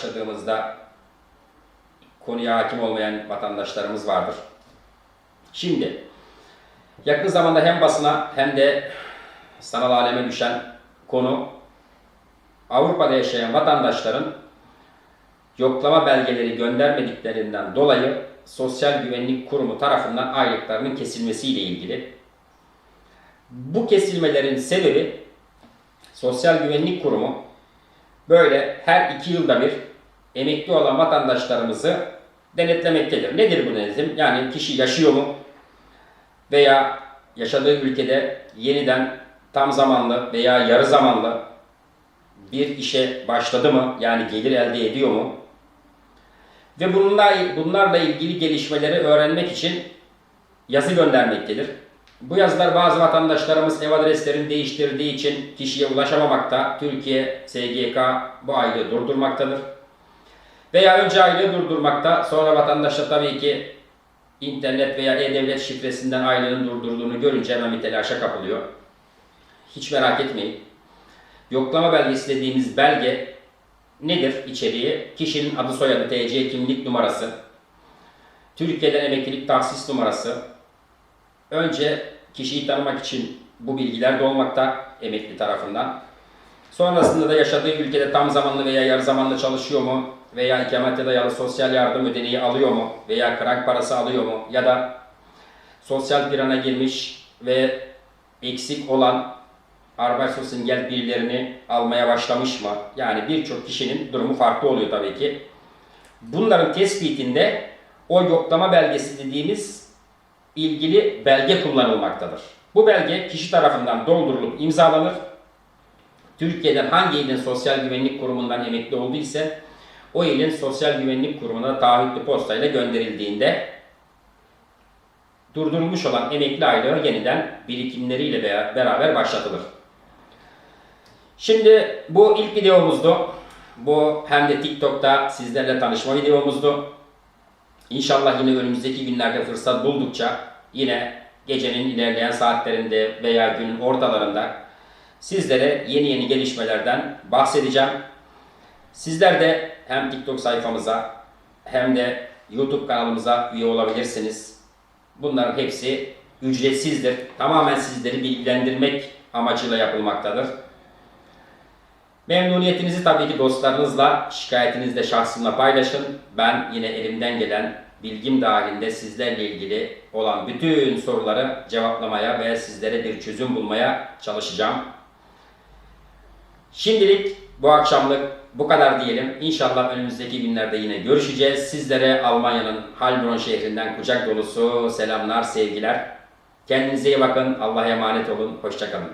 başladığımızda konuya hakim olmayan vatandaşlarımız vardır. Şimdi yakın zamanda hem basına hem de sanal aleme düşen konu Avrupa'da yaşayan vatandaşların yoklama belgeleri göndermediklerinden dolayı Sosyal Güvenlik Kurumu tarafından aylıklarının kesilmesiyle ilgili. Bu kesilmelerin sebebi Sosyal Güvenlik Kurumu böyle her iki yılda bir emekli olan vatandaşlarımızı denetlemektedir. Nedir bu denetim? Yani kişi yaşıyor mu? Veya yaşadığı ülkede yeniden tam zamanlı veya yarı zamanlı bir işe başladı mı? Yani gelir elde ediyor mu? Ve bununla, bunlarla ilgili gelişmeleri öğrenmek için yazı göndermektedir. Bu yazılar bazı vatandaşlarımız ev adreslerini değiştirdiği için kişiye ulaşamamakta. Türkiye SGK bu aylığı durdurmaktadır. Veya önce aylığı durdurmakta, sonra vatandaşlar tabii ki internet veya e-devlet şifresinden aylığını durdurduğunu görünce hemen bir telaşa kapılıyor. Hiç merak etmeyin. Yoklama belgesi dediğimiz belge nedir içeriği? Kişinin adı soyadı, TC kimlik numarası, Türkiye'den emeklilik tahsis numarası. Önce kişiyi tanımak için bu bilgiler dolmakta emekli tarafından. Sonrasında da yaşadığı ülkede tam zamanlı veya yarı zamanlı çalışıyor mu? Veya ikamete dayalı sosyal yardım ödeneği alıyor mu? Veya krank parası alıyor mu? Ya da sosyal plana girmiş ve eksik olan Arbeitslosengeld birilerini almaya başlamış mı? Yani birçok kişinin durumu farklı oluyor tabii ki. Bunların tespitinde o yoklama belgesi dediğimiz ilgili belge kullanılmaktadır. Bu belge kişi tarafından doldurulup imzalanır. Türkiye'den hangi ilin sosyal güvenlik kurumundan emekli olduysa o ilin sosyal güvenlik kurumuna taahhütlü postayla gönderildiğinde durdurulmuş olan emekli aylığı yeniden birikimleriyle be- beraber başlatılır. Şimdi bu ilk videomuzdu. Bu hem de TikTok'ta sizlerle tanışma videomuzdu. İnşallah yine önümüzdeki günlerde fırsat buldukça yine gecenin ilerleyen saatlerinde veya günün ortalarında sizlere yeni yeni gelişmelerden bahsedeceğim. Sizler de hem TikTok sayfamıza hem de YouTube kanalımıza üye olabilirsiniz. Bunların hepsi ücretsizdir. Tamamen sizleri bilgilendirmek amacıyla yapılmaktadır. Memnuniyetinizi tabii ki dostlarınızla, şikayetinizi de şahsımla paylaşın. Ben yine elimden gelen bilgim dahilinde sizlerle ilgili olan bütün soruları cevaplamaya ve sizlere bir çözüm bulmaya çalışacağım. Şimdilik bu akşamlık bu kadar diyelim. İnşallah önümüzdeki günlerde yine görüşeceğiz. Sizlere Almanya'nın Heilbronn şehrinden kucak dolusu selamlar, sevgiler. Kendinize iyi bakın. Allah'a emanet olun. Hoşçakalın.